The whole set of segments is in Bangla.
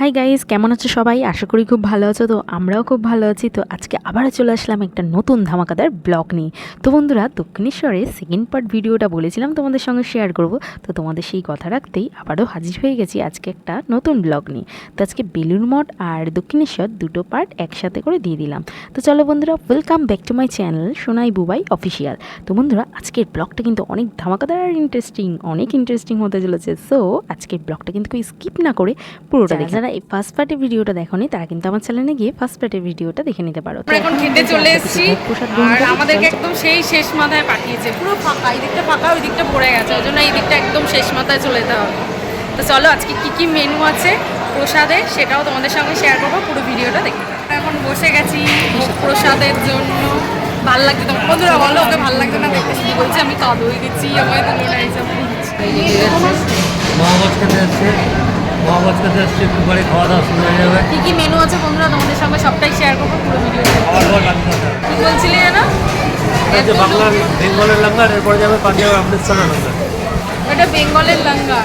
হাই গাইজ কেমন আছো সবাই? আশা করি খুব ভালো আছো। তো আমরাও খুব ভালো আছি। তো আজকে আবারও চলে আসলাম একটা নতুন ধামাকাদার ব্লগ নিয়ে। তো বন্ধুরা দক্ষিণেশ্বরে সেকেন্ড পার্ট ভিডিওটা বলেছিলাম তোমাদের সঙ্গে শেয়ার করব। তো তোমাদের সেই কথা রাখতেই আবারও হাজির হয়ে গেছি আজকে একটা নতুন ব্লগ নিয়ে। তো আজকে বেলুর মঠ আর দক্ষিণেশ্বর দুটো পার্ট একসাথে করে দিয়ে দিলাম। তো চলো বন্ধুরা welcome back to my channel Sonai Bubai official তো বন্ধুরা আজকের ব্লগটা কিন্তু অনেক ধামাকাদার আর ইন্টারেস্টিং অনেক ইন্টারেস্টিং হতে চলেছে। সো আজকের ব্লগটা কিন্তু স্কিপ না করে পুরোটা দেখে যারা এই ফার্স্ট পার্টি ভিডিওটা দেখোনি তারা কিন্তু আমার চ্যানেলে গিয়ে ফার্স্ট পার্টের ভিডিওটা দেখে নিতে পারো। আমরা এখন খেতে চলে এসেছি। আর আমাদেরকে একদম সেই শেষ মাথায় পাঠিয়েছে। পুরো ফাঁকা এই দিকটা ফাঁকা ওই দিকটা পড়ে গেছে। ওই জন্য এই দিকটা একদম শেষ মাথায় চলে যেতে হবে। তো চলো আজকে কি কি মেনু আছে প্রসাদে সেটাও তোমাদের সঙ্গে শেয়ার করব পুরো ভিডিওটা দেখতে। এখন বসে গেছি প্রসাদের জন্য। ভালো লাগছে তোমার? বন্ধুরা বলো ওকে ভালো লাগছে না দেখতে? শুধু বলছে? আমি কাদই দিচ্ছি আমায় তো মনে এইসব মহাবাজ যাচ্ছে একটু পরে খাওয়া দাওয়া শুরু হয়ে যাবে। কি কি মেনু আছে বন্ধুরা? তোমাদের সঙ্গে সবটাই শেয়ার করব পুরো ভিডিওটা খাওয়ার পর লাগবে কি বলছিলি না হচ্ছে বাংলার বেঙ্গলের লাঙ্গার এরপরে যাবে পাঞ্জাব অমৃতসরের লাঙ্গার ওটা বেঙ্গলের লাঙ্গা।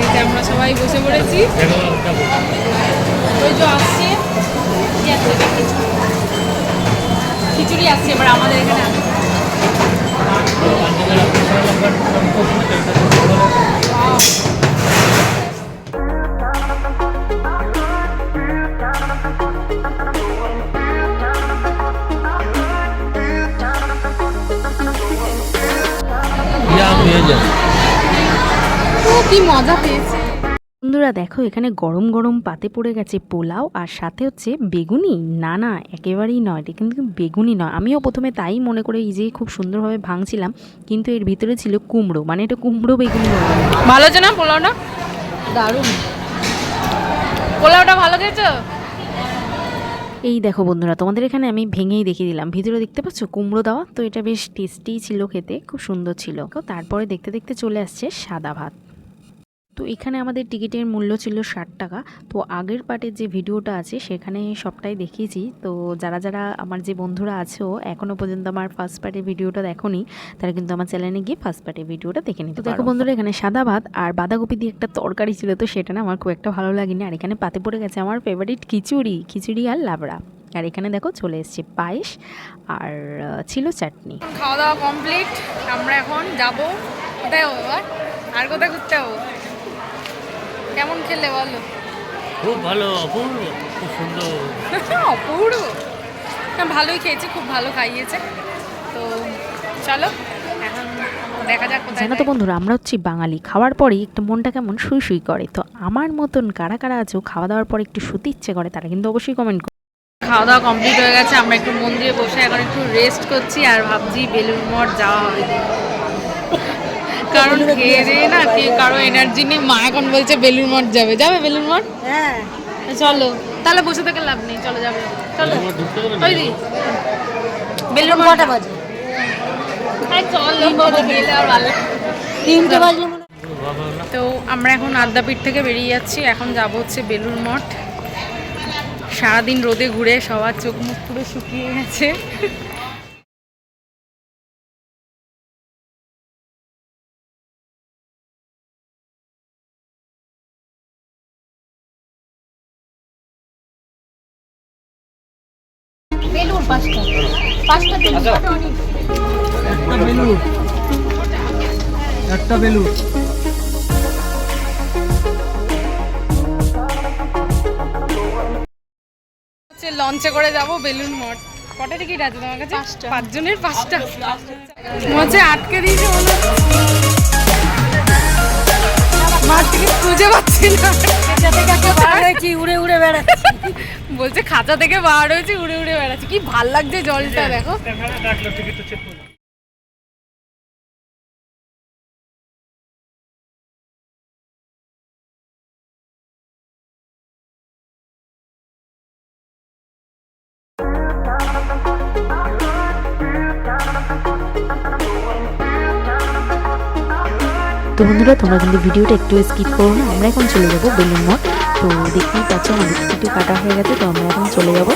এই যে আমরা সবাই বসে পড়েছি। ওই যে আসছে এটা? খিচুড়ি আসছে এবার আমাদের এখানে আসছে। যায়। ও কি মজা পেয়েছে। বন্ধুরা দেখো এখানে গরম গরম পাতে পড়ে গেছে পোলাও আর সাথে হচ্ছে বেগুনি। না না একেবারেই নয় এটা কিন্তু বেগুনি নয়। আমিও প্রথমে তাই মনে করে এই যে খুব সুন্দরভাবে ভাঙছিলাম কিন্তু এর ভিতরে ছিল কুমড়ো মানে এটা কুমড়ো বেগুনি ভালো আছে না পোলাওটা? দারুণ। পোলাওটা ভালো খেয়েছো? এই দেখো বন্ধুরা, তোমাদের এখানে আমি ভেঙেই দেখিয়ে দিলাম। ভিতরে দেখতে পাচ্ছ কুমড়ো দেওয়া? তো এটা বেশ টেস্টি ছিল খেতে, খুব সুন্দর ছিল। তারপরে দেখতে দেখতে চলে আসছে সাদা ভাত। তো এখানে আমাদের টিকিটের মূল্য ছিল ষাট টাকা। তো আগের পার্টের যে ভিডিওটা আছে সেখানে সবটাই দেখিয়েছি। তো যারা যারা আমার যে বন্ধুরা আছো এখনও পর্যন্ত আমার ফার্স্ট পার্টের ভিডিওটা দেখোনি তারা কিন্তু আমার চ্যানেলে গিয়ে ফার্স্ট পার্টের ভিডিওটা দেখে নিতে দেখো বন্ধুরা এখানে সাদা ভাত আর বাঁধাকপি দিয়ে একটা তরকারি ছিল তো সেটা না আমার খুব একটা ভালো লাগেনি। আর এখানে পাতে পড়ে গেছে আমার ফেভারিট খিচুড়ি খিচুড়ি আর লাবড়া। আর এখানে দেখো চলে এসছে পায়েস আর ছিল চাটনি। খাওয়া দাওয়া কমপ্লিট আমরা এখন যাব কোথায় আর কোথায় ঘুরতে যাব কেমন খেলে বলো? খুব ভালো অপূর্ব খুব সুন্দর। অপূর্ব। না ভালোই খেয়েছে খুব ভালো খাইয়েছে। তো চলো এখন দেখা যাক জানো তো বন্ধুরা আমরা হচ্ছি বাঙালি। খাওয়ার পরেই একটু মনটা কেমন শুই শুই করে। তো আমার মতন কারা কারা আছো খাওয়া দাওয়ার পরে একটু শুতে ইচ্ছে করে তারা কিন্তু অবশ্যই কমেন্ট খাওয়া দাওয়া কমপ্লিট হয়ে গেছে আমরা একটু মন্দিরে বসে এখন একটু রেস্ট করছি আর ভাবছি বেলুন মঠ যাওয়া হবে। কারণ খেয়ে দিয়ে না কি কারও এনার্জি নেই মা এখন বলছে বেলুন মঠ যাবে। যাবে বেলুন মঠ? হ্যাঁ। চলো। তাহলে বসে থেকে লাভ নেই চলো যাবে। চলো। বেলুন মঠ বাজে? তো আমরা এখন আদ্যাপীঠ থেকে বেরিয়ে যাচ্ছি। এখন যাব হচ্ছে বেলুর মঠ। সারাদিন রোদে ঘুরে সবার চোখ মুখ পুরো শুকিয়ে গেছে। বেলুন পাঁচটা। পাঁচটা একটা বেলুন একটা হচ্ছে লঞ্চে করে যাব বেলুন মঠ। কটা টিকিট আছে তোমার কাছে? পাঁচজনের পাঁচটা। মনে হচ্ছে আটকে দিয়েছে মনে। মার টিকিট খুঁজে পাচ্ছি না। কি উড়ে উড়ে বেড়াচ্ছে। বলছে খাঁচা থেকে বার হয়েছে উড়ে উড়ে বেড়াচ্ছে। কি ভালো লাগছে জলটা দেখো। চেক করো তো বন্ধুরা, তোমরা কিন্তু ভিডিওটা একটু স্কিপ করো না। আমরা এখন চলে যাব বেলুন মঠ। তো দেখতেই পাচ্ছ, আমাদের টিকিটও কাটা হয়ে গেছে, তো আমরা এখন চলে যাব।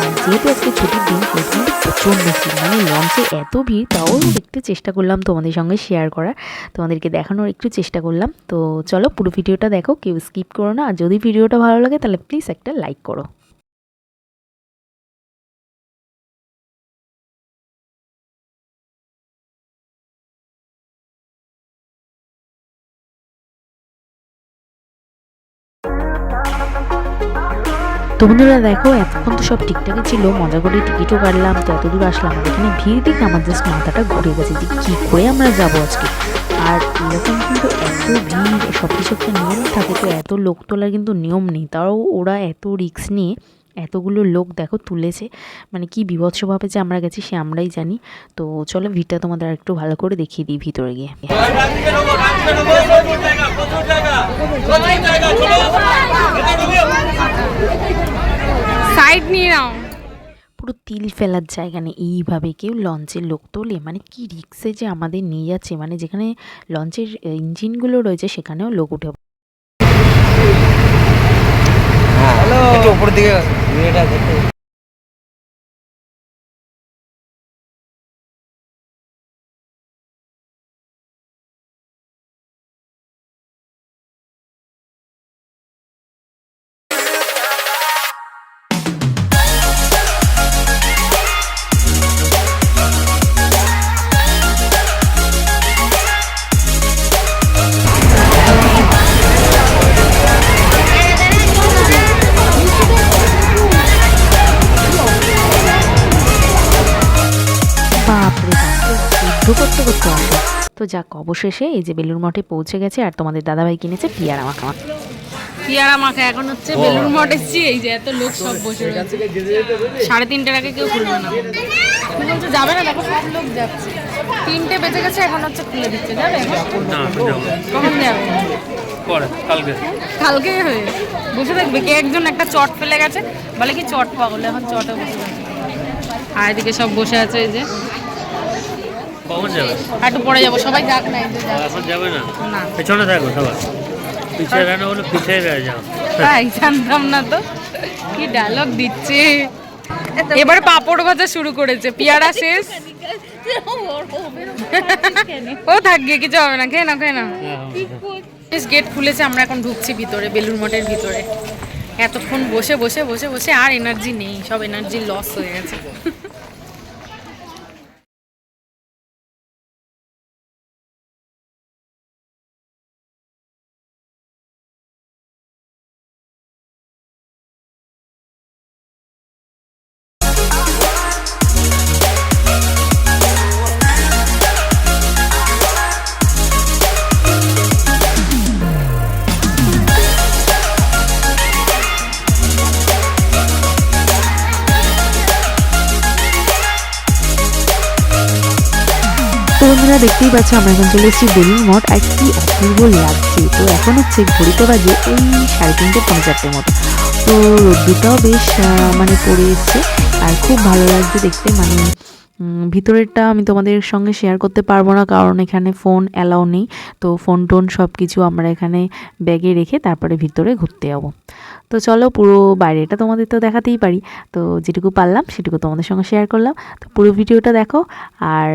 আর যেহেতু আজকে ছুটির দিন কিন্তু প্রচণ্ড ভিড়। মানে লঞ্চে এত ভিড়, তাও দেখতে চেষ্টা করলাম তোমাদের সঙ্গে শেয়ার করার। তোমাদেরকে দেখানোর একটু চেষ্টা করলাম। তো চলো পুরো ভিডিওটা দেখো, কেউ স্কিপ করো না। আর যদি ভিডিওটা ভালো লাগে, তাহলে প্লিজ একটা লাইক করো। তো বন্ধুরা দেখো, এতক্ষণ তো সব ঠিকঠাকই ছিল, মজা করে টিকিটও কাটলাম তো এত দূর আসলাম এখানে ভিড় দেখে আমার জাস্ট মাথাটা ঘুরে গেছে যে কী করে আমরা যাব আজকে। আর এরকম কিন্তু এত ভিড় সব কিছু একটা নিয়ম থাকে তো, এত লোক তোলার কিন্তু নিয়ম নেই, তাও ওরা এত রিস্ক নিয়ে এতগুলো লোক দেখো তুলেছে মানে কি বিভৎসভাবে যে আমরা গেছি সে আমরাই জানি। তো চলো ভিড়টা তোমাদের একটু ভালো করে দেখিয়ে দিই ভিতরে গিয়ে। সাইড নিয়ে নাও। পুরো তিল ফেলার জায়গা নেই। এইভাবে কেউ লঞ্চের লোক তোলে? মানে কি রিক্সে যে আমাদের নিয়ে যাচ্ছে? মানে যেখানে লঞ্চের ইঞ্জিনগুলো রয়েছে সেখানেও লোক উঠে হ্যালো উপর দিকে করতে করতে তো যাক অবশেষে এই যে বেলুর মঠে পৌঁছে গেছে আর তোমাদের দাদাভাই কিনেছে পিয়ারা মাখা। পিয়ারা মাখা এখন হচ্ছে বেলুর মঠ এসেছি এই যে এত লোক সব বসে রয়েছে। সাড়ে তিনটের আগে কেউ খুলবে না। তুমি বলছো যাবে না দেখো সব লোক যাচ্ছে। তিনটে বেজে গেছে এখন হচ্ছে খুলে দিচ্ছে যাবে। কখন যাবে। পরে কালকে। কালকে হয়ে। বসে থাকবে। কে একজন একটা চট ফেলে গেছে বলে কি চট পাগল এখন চটে বসে আর এদিকে সব বসে আছে এই যে। কখন যাবে? একটু পরে যাব সবাই যাক না এখন যাবে না? না। পেছনে থাকো সবাই। পিছিয়ে রান্না বলে পিছিয়ে রয়ে যাও। তাই জানতাম না তো। কি ডায়লগ দিচ্ছে। এবার পাপড় ভাজা শুরু করেছে। পেয়ারা শেষ। ও থাকবে কিছু হবে না। খেয়ে না খেয়ে না গেট খুলেছে আমরা এখন ঢুকছি ভিতরে বেলুর মঠের ভিতরে। এতক্ষণ বসে বসে বসে বসে আর এনার্জি নেই সব এনার্জি লস হয়ে গেছে। বন্ধুরা, দেখতেই পাচ্ছ আমরা এখন চলে এসেছি বেলুর মঠ। আর কি অপূর্ব লাগছে। তো এখন হচ্ছে ঘড়িতে বাজে এই সাড়ে তিনটে পৌনে চারটের মতো। তো রোদ্দুরটাও বেশ মানে পড়ে এসছে। আর খুব ভালো লাগছে দেখতে। মানে ভিতরেরটা আমি তোমাদের সঙ্গে শেয়ার করতে পারব না, কারণ এখানে ফোন অ্যালাউ নেই। তো ফোন টোন সব কিছু আমরা এখানে ব্যাগে রেখে তারপরে ভিতরে ঘুরতে যাব। তো চলো, পুরো বাইরেটা তোমাদের তো দেখাতেই পারি। তো যেটুকু পারলাম, সেটুকু তোমাদের সঙ্গে শেয়ার করলাম। তো পুরো ভিডিওটা দেখো। আর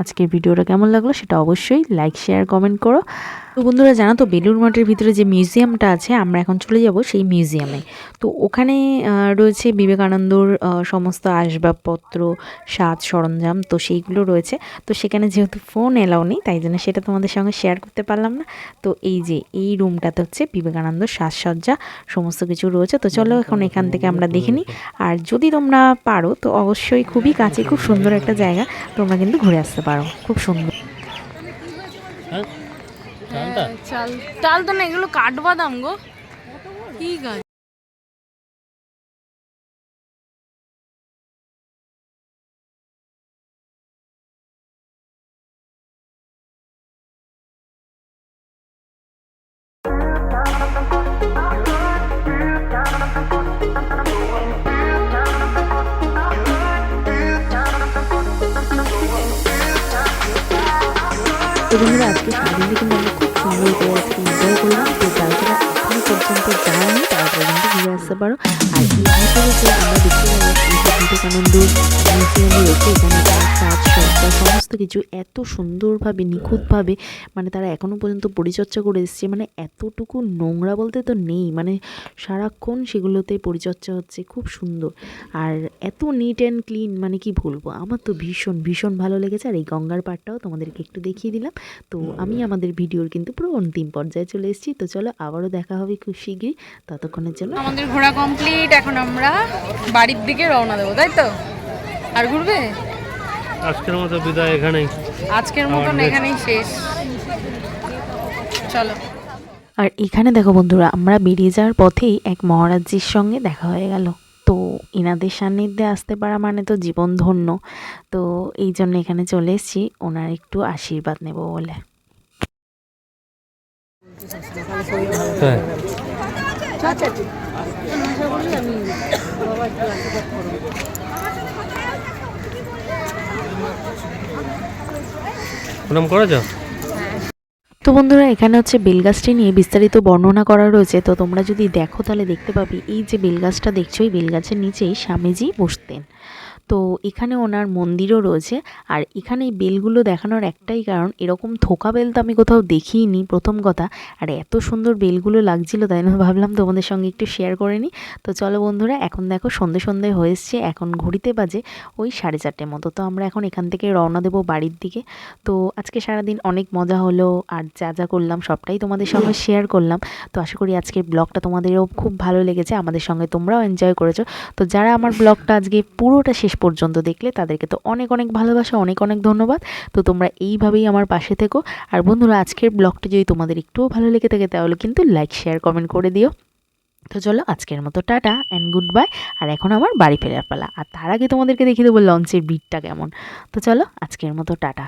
আজকের ভিডিওটা কেমন লাগল সেটা অবশ্যই লাইক শেয়ার কমেন্ট করো। তো বন্ধুরা জানো তো বেলুর মঠের ভিতরে যে মিউজিয়ামটা আছে আমরা এখন চলে যাব সেই মিউজিয়ামে। তো ওখানে রয়েছে বিবেকানন্দর সমস্ত আসবাবপত্র সাজ সরঞ্জাম তো সেইগুলো রয়েছে। তো সেখানে যেহেতু ফোন এলাও নেই তাই জন্য সেটা তোমাদের সঙ্গে শেয়ার করতে পারলাম না। তো এই যে এই রুমটাতে হচ্ছে বিবেকানন্দ সাজসজ্জা সমস্ত কিছু রয়েছে। তো চলো এখন এখান থেকে আমরা দেখে নিই। আর যদি তোমরা পারো তো অবশ্যই খুবই কাছে খুব সুন্দর একটা জায়গা তোমরা কিন্তু ঘুরে আসতে পারো। খুব সুন্দর হ্যাঁ চালটা চাল চাল তো না এগুলো কাঠবাদাম গো ঠিক আছে তো বন্ধুরা আজকে সারাদিনে কিন্তু আমরা খুব সুন্দর করে এনজয় করলাম। তো যারা যারা এখনও পর্যন্ত তো যাওনি তারপরে ঘুরে আসতে পারো। আর এই ভিডিওতে আমরা দেখতে পাবো এই যে বিবেকানন্দ মিউজিয়াম রয়েছে এখানে তার সজ্জা সমস্ত কিছু এত সুন্দরভাবে, নিখুঁতভাবে মানে তারা এখনও পর্যন্ত পরিচর্যা করে এসছে। মানে এতটুকু নোংরা বলতে তো নেই। মানে সারাক্ষণ সেগুলোতে পরিচর্যা হচ্ছে। খুব সুন্দর। আর এত নিট অ্যান্ড ক্লিন মানে কি বলব? আমার তো ভীষণ ভীষণ ভালো লেগেছে। আর এই গঙ্গার পাড়টাও তোমাদেরকে একটু দেখিয়ে দিলাম। তো আমি আমাদের ভিডিওর কিন্তু পুরো অন্তিম পর্যায়ে চলে এসেছি। তো চলো আবারও দেখা হবে খুব শীঘ্রই। ততক্ষণের জন্য আমাদের ঘোরা কমপ্লিট এখন আমরা বাড়ির দিকে রওনা দেবো, তাই তো? আর ঘুরবে? আজকের মতো বিদায় এখানেই। আজকের মতন এখানেই শেষ। চলো। আর এখানে দেখো বন্ধুরা আমরা বেরিয়ে যাওয়ার পথেই এক মহারাজজির সঙ্গে দেখা হয়ে গেল। তো এনাদের সান্নিধ্যে আসতে পারা মানে তো জীবন ধন্য। তো এই জন্য এখানে চলে এসেছি। ওনার একটু আশীর্বাদ নেব বলে। হ্যাঁ। প্রণাম তো বন্ধুরা, এখানে হচ্ছে বেলগাছটি নিয়ে বিস্তারিত বর্ণনা করা রয়েছে। তো তোমরা যদি দেখো, তাহলে দেখতে পাবে, এই যে বেলগাছটা দেখছ, এই বেলগাছের নিচেই স্বামীজি বসতেন। তো এখানে ওনার মন্দিরও রয়েছে। আর এখানে এই বেলগুলো দেখানোর একটাই কারণ, এরকম থোকা বেল তো আমি কোথাও দেখিইনি প্রথম কথা। আর এত সুন্দর বেলগুলো লাগছিল তাই না, ভাবলাম তোমাদের সঙ্গে একটু শেয়ার করে নিই। তো চলো বন্ধুরা, এখন দেখো সন্ধে সন্ধে হয়ে এসছে, এখন ঘড়িতে বাজে ওই সাড়ে চারটের মতো। তো আমরা এখন এখান থেকে রওনা দেবো বাড়ির দিকে। তো আজকে সারাদিন অনেক মজা হলো, আর যা যা করলাম সবটাই তোমাদের সঙ্গে শেয়ার করলাম। তো আশা করি আজকের ব্লগটা তোমাদেরও খুব ভালো লেগেছে, আমাদের সঙ্গে তোমরাও এনজয় করেছ। তো যারা আমার ব্লগটা আজকে পুরোটা শেষ পর্যন্ত দেখলে তাদেরকে তো অনেক অনেক ভালোবাসা, অনেক অনেক ধন্যবাদ। তো তোমরা এইভাবেই আমার পাশে থেকো। আর বন্ধুরা, আজকের ব্লগটি যদি তোমাদের একটুও ভালো লেগে থাকে, তাহলে কিন্তু লাইক শেয়ার কমেন্ট করে দিও। তো চলো, আজকের মতো টাটা অ্যান্ড গুড বাই আর এখন আমার বাড়ি ফেরার পালা। আর তার আগে তোমাদেরকে দেখিয়ে দেবো লঞ্চের বিটটা কেমন। তো চলো, আজকের মতো টাটা।